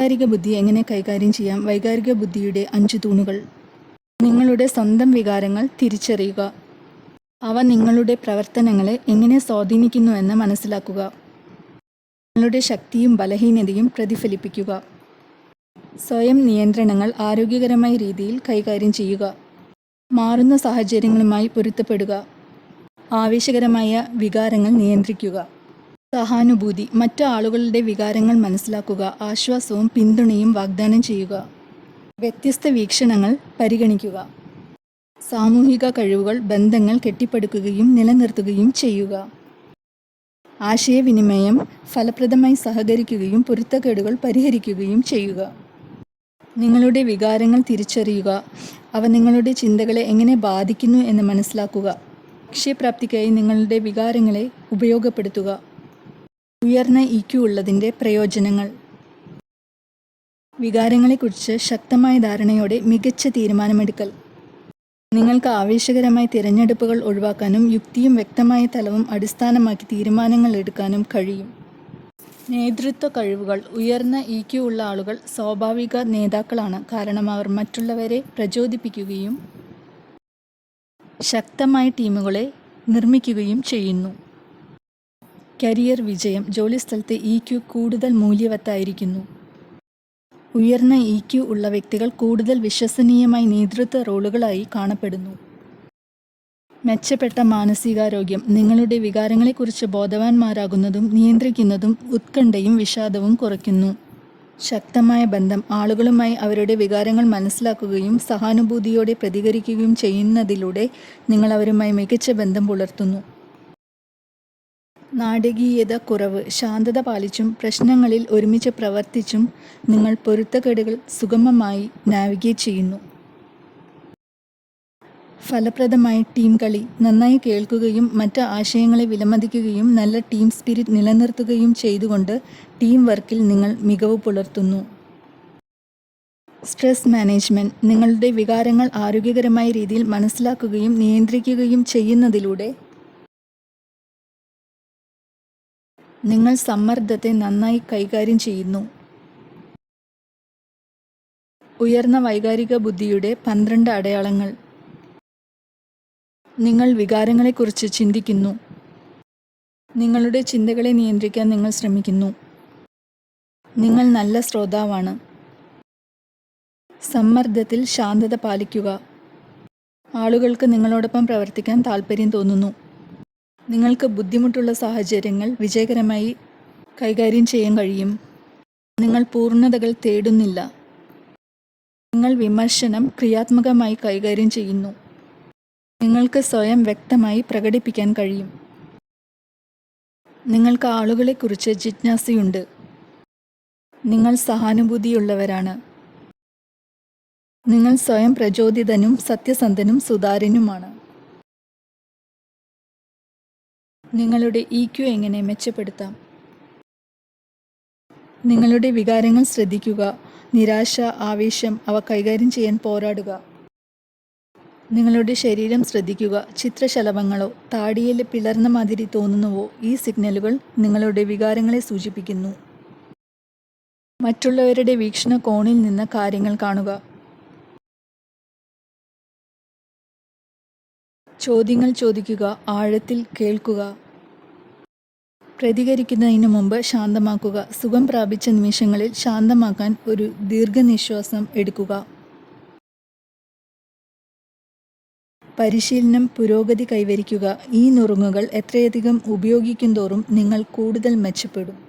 വൈകാരിക ബുദ്ധി എങ്ങനെ കൈകാര്യം ചെയ്യാം? വൈകാരിക ബുദ്ധിയുടെ അഞ്ച് തൂണുകൾ. നിങ്ങളുടെ സ്വന്തം വികാരങ്ങൾ തിരിച്ചറിയുക. അവ നിങ്ങളുടെ പ്രവർത്തനങ്ങളെ എങ്ങനെ സ്വാധീനിക്കുന്നുവെന്ന് മനസ്സിലാക്കുക. നിങ്ങളുടെ ശക്തിയും ബലഹീനതയും പ്രതിഫലിപ്പിക്കുക. സ്വയം നിയന്ത്രണങ്ങൾ ആരോഗ്യകരമായ രീതിയിൽ കൈകാര്യം ചെയ്യുക. മാറുന്ന സാഹചര്യങ്ങളുമായി പൊരുത്തപ്പെടുക. ആവേശകരമായ വികാരങ്ങൾ നിയന്ത്രിക്കുക. സഹാനുഭൂതി മറ്റു ആളുകളുടെ വികാരങ്ങൾ മനസ്സിലാക്കുക ആശ്വാസവും പിന്തുണയും വാഗ്ദാനം ചെയ്യുക. വ്യത്യസ്ത വീക്ഷണങ്ങൾ പരിഗണിക്കുക. സാമൂഹിക കഴിവുകൾ ബന്ധങ്ങൾ കെട്ടിപ്പടുക്കുകയും നിലനിർത്തുകയും ചെയ്യുക. ആശയവിനിമയം ഫലപ്രദമായി സഹകരിക്കുകയും പൊരുത്തക്കേടുകൾ പരിഹരിക്കുകയും ചെയ്യുക. നിങ്ങളുടെ വികാരങ്ങൾ തിരിച്ചറിയുക. അവ നിങ്ങളുടെ ചിന്തകളെ എങ്ങനെ ബാധിക്കുന്നു എന്ന് മനസ്സിലാക്കുക. ലക്ഷ്യപ്രാപ്തിക്കായി നിങ്ങളുടെ വികാരങ്ങളെ ഉപയോഗപ്പെടുത്തുക. ഉയർന്ന ഇക്യു ഉള്ളതിന്റെ പ്രയോജനങ്ങൾ. വികാരങ്ങളെക്കുറിച്ച് ശക്തമായ ധാരണയോടെ മികച്ച തീരുമാനമെടുക്കൽ. നിങ്ങൾക്ക് ആവേശകരമായ തിരഞ്ഞെടുപ്പുകൾ ഒഴിവാക്കാനും യുക്തിയും വ്യക്തമായ തലവും അടിസ്ഥാനമാക്കി തീരുമാനങ്ങൾ എടുക്കാനും കഴിയും. നേതൃത്വ കഴിവുകൾ. ഉയർന്ന ഇ ക്യു ഉള്ള ആളുകൾ സ്വാഭാവിക നേതാക്കളാണ്. കാരണം അവർ മറ്റുള്ളവരെ പ്രചോദിപ്പിക്കുകയും ശക്തമായ ടീമുകളെ നിർമ്മിക്കുകയും ചെയ്യുന്നു. കരിയർ വിജയം ജോലിസ്ഥലത്ത് ഇ ക്യു കൂടുതൽ മൂല്യവത്തായിരിക്കുന്നു. ഉയർന്ന ഇ ക്യു ഉള്ള വ്യക്തികൾ കൂടുതൽ വിശ്വസനീയമായി നേതൃത്വ റോളുകളായി കാണപ്പെടുന്നു. മെച്ചപ്പെട്ട മാനസികാരോഗ്യം നിങ്ങളുടെ വികാരങ്ങളെക്കുറിച്ച് ബോധവാന്മാരാകുന്നതും നിയന്ത്രിക്കുന്നതും ഉത്കണ്ഠയും വിഷാദവും കുറയ്ക്കുന്നു. ശക്തമായ ബന്ധം ആളുകളുമായി അവരുടെ വികാരങ്ങൾ മനസ്സിലാക്കുകയും സഹാനുഭൂതിയോടെ പ്രതികരിക്കുകയും ചെയ്യുന്നതിലൂടെ നിങ്ങൾ അവരുമായി മികച്ച ബന്ധം പുലർത്തുന്നു. നാടകീയത കുറവ് ശാന്തത പാലിച്ചും പ്രശ്നങ്ങളിൽ ഒരുമിച്ച് പ്രവർത്തിച്ചും നിങ്ങൾ പൊരുത്തക്കേടുകൾ സുഗമമായി നാവിഗേറ്റ് ചെയ്യുന്നു. ഫലപ്രദമായ ടീം കളി നന്നായി കേൾക്കുകയും മറ്റ് ആശയങ്ങളെ വിലമതിക്കുകയും നല്ല ടീം സ്പിരിറ്റ് നിലനിർത്തുകയും ചെയ്തുകൊണ്ട് ടീം വർക്കിൽ നിങ്ങൾ മികവ് പുലർത്തുന്നു. സ്ട്രെസ് മാനേജ്മെന്റ് നിങ്ങളുടെ വികാരങ്ങൾ ആരോഗ്യകരമായ രീതിയിൽ മനസ്സിലാക്കുകയും നിയന്ത്രിക്കുകയും ചെയ്യുന്നതിലൂടെ നിങ്ങൾ സമ്മർദ്ദത്തെ നന്നായി കൈകാര്യം ചെയ്യുന്നു. ഉയർന്ന വൈകാരിക ബുദ്ധിയുടെ പന്ത്രണ്ട് അടയാളങ്ങൾ. നിങ്ങൾ വികാരങ്ങളെക്കുറിച്ച് ചിന്തിക്കുന്നു. നിങ്ങളുടെ ചിന്തകളെ നിയന്ത്രിക്കാൻ നിങ്ങൾ ശ്രമിക്കുന്നു. നിങ്ങൾ നല്ല ശ്രോതാവാണ്. സമ്മർദ്ദത്തിൽ ശാന്തത പാലിക്കുക. ആളുകൾക്ക് നിങ്ങളോടൊപ്പം പ്രവർത്തിക്കാൻ താൽപ്പര്യം തോന്നുന്നു. നിങ്ങൾക്ക് ബുദ്ധിമുട്ടുള്ള സാഹചര്യങ്ങൾ വിജയകരമായി കൈകാര്യം ചെയ്യാൻ കഴിയും. നിങ്ങൾ പൂർണതകൾ തേടുന്നില്ല. നിങ്ങൾ വിമർശനം ക്രിയാത്മകമായി കൈകാര്യം ചെയ്യുന്നു. നിങ്ങൾക്ക് സ്വയം വ്യക്തമായി പ്രകടിപ്പിക്കാൻ കഴിയും. നിങ്ങൾക്ക് ആളുകളെക്കുറിച്ച് ജിജ്ഞാസയുണ്ട്. നിങ്ങൾ സഹാനുഭൂതിയുള്ളവരാണ്. നിങ്ങൾ സ്വയം പ്രചോദിതനും സത്യസന്ധനും സുതാര്യനുമാണ്. നിങ്ങളുടെ ഇ ക്യു എങ്ങനെ മെച്ചപ്പെടുത്താം? നിങ്ങളുടെ വികാരങ്ങൾ ശ്രദ്ധിക്കുക. നിരാശ ആവേശം അവ കൈകാര്യം ചെയ്യാൻ പോരാടുക. നിങ്ങളുടെ ശരീരം ശ്രദ്ധിക്കുക. ചിത്രശലഭങ്ങളോ താടിയിൽ പിളർന്ന മാതിരി തോന്നുന്നുവോ ഈ സിഗ്നലുകൾ നിങ്ങളുടെ വികാരങ്ങളെ സൂചിപ്പിക്കുന്നു. മറ്റുള്ളവരുടെ വീക്ഷണ കോണിൽ നിന്ന് കാര്യങ്ങൾ കാണുക. ചോദ്യങ്ങൾ ചോദിക്കുക ആഴത്തിൽ കേൾക്കുക. പ്രതികരിക്കുന്നതിന് മുമ്പ് ശാന്തമാക്കുക. സുഖം പ്രാപിച്ച നിമിഷങ്ങളിൽ ശാന്തമാക്കാൻ ഒരു ദീർഘനിശ്വാസം എടുക്കുക. പരിശീലനം പുരോഗതി കൈവരിക്കുക. ഈ നുറുങ്ങുകൾ എത്രയധികം ഉപയോഗിക്കും തോറും നിങ്ങൾ കൂടുതൽ മെച്ചപ്പെടും.